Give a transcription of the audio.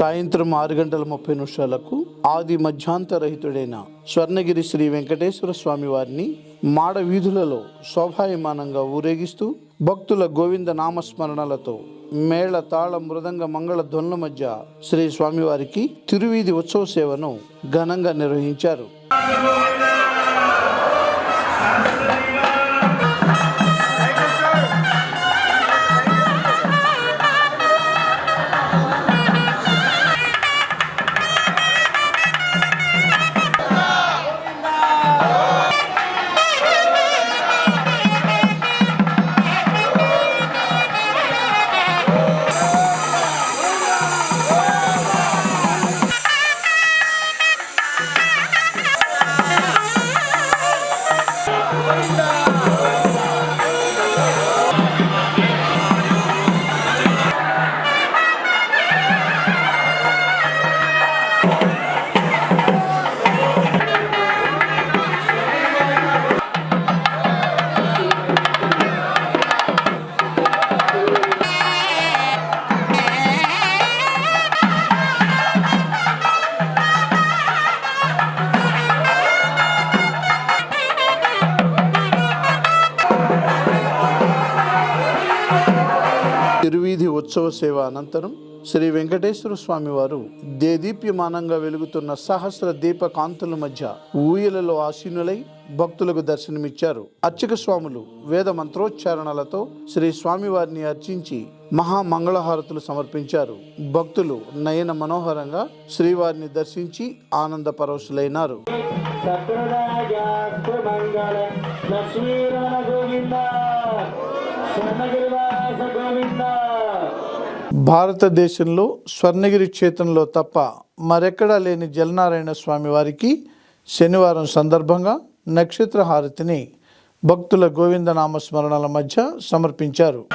సాయంత్రం ఆరు గంటల ముప్పై నిమిషాలకు ఆది మధ్యాంతరహితుడైన స్వర్ణగిరి శ్రీ వెంకటేశ్వర స్వామి వారిని మాడ వీధులలో శోభాయమానంగా ఊరేగిస్తూ భక్తుల గోవింద నామస్మరణలతో మేళ తాళ మృదంగ మంగళ ధ్వనుల మధ్య శ్రీ స్వామివారికి తిరువీధి ఉత్సవ సేవను ఘనంగా నిర్వహించారు. తిరువీధి ఉత్సవ సేవ అనంతరం శ్రీ వెంకటేశ్వర స్వామి వారు దేదీప్యమానంగా వెలుగుతున్న సహస్ర దీప కాంతుల మధ్య ఊయలలో ఆసీనులై భక్తులకు దర్శనమిచ్చారు. అర్చక స్వాములు వేద మంత్రోచ్చారణలతో శ్రీ స్వామివారిని అర్చించి మహా మంగళహారతులు సమర్పించారు. భక్తులు నయన మనోహరంగా శ్రీవారిని దర్శించి ఆనంద పరవశులైనారు. సత్రరాజాస్తు గోవింద. భారతదేశంలో స్వర్ణగిరి క్షేత్రంలో తప్ప మరెక్కడా లేని జలనారాయణ స్వామి వారికి శనివారం సందర్భంగా నక్షత్ర హారతిని భక్తుల గోవిందనామస్మరణల మధ్య సమర్పించారు.